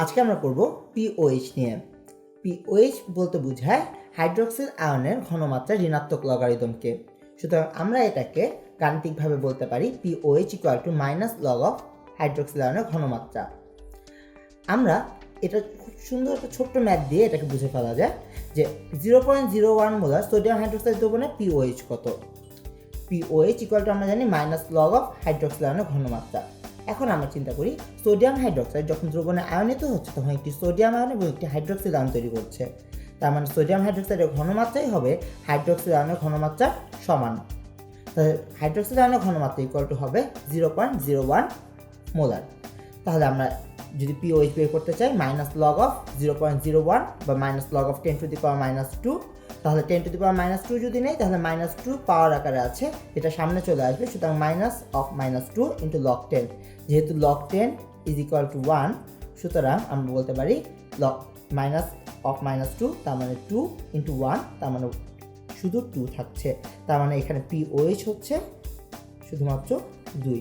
আজকে আমরা করব পিওএইচ নিয়ে। পিওএইচ বলতে বোঝায় হাইড্রোক্সিল আয়নের ঘনমাত্রা ঋণাত্মক লগারিদমকে সুতরাং আমরা এটাকে গাণিতিকভাবে বলতে পারি pOH equal to minus log of hydroxyl আয়নের ঘনমাত্রা। আমরা এটা খুব সুন্দর একটা ছোট্ট ম্যাথ দিয়ে এটাকে বুঝে ফেলা যায় যে zero point zero one molar sodium hydroxide দ্রবণের পিওএইচ কত। পিওএইচ ইকুয়াল টু আমরা জানি মাইনাস লগ অফ হাইড্রোক্সিল আয়নের ঘনমাত্রা। এখন আমরা চিন্তা করি সোডিয়াম হাইড্রোক্সাইড যখন দ্রবণে আয়নিত হচ্ছে, তখন একটি সোডিয়াম আয়ন এবং একটি হাইড্রোক্সিল আয়ন তৈরি করছে। তার মানে সোডিয়াম হাইড্রোক্সাইডের ঘনমাত্রাই হবে হাইড্রোক্সিল আয়নের ঘনমাত্রা সমান। তাহলে হাইড্রোক্সিল আয়নের ঘনমাত্রা ইকুয়াল টু হবে zero point zero one molar তাহলে আমরা যদি পিওএইচ বের করতে চাই minus log of zero point zero one বা minus log of ten to the power minus two তাহলে ten to the power minus two যদি নেই, তাহলে মাইনাস টু পাওয়ার আকারে আছে। এটা সামনে চলে আসবে, সুতরাং minus of minus two into log ten যেহেতু log ten is equal to one সুতরাং আমরা বলতে পারি log minus of minus two তার মানে টু ইন্টু ওয়ান তার মানে শুধু টু থাকছে। তার মানে এখানে পিওএইচ হচ্ছে শুধুমাত্র দুই।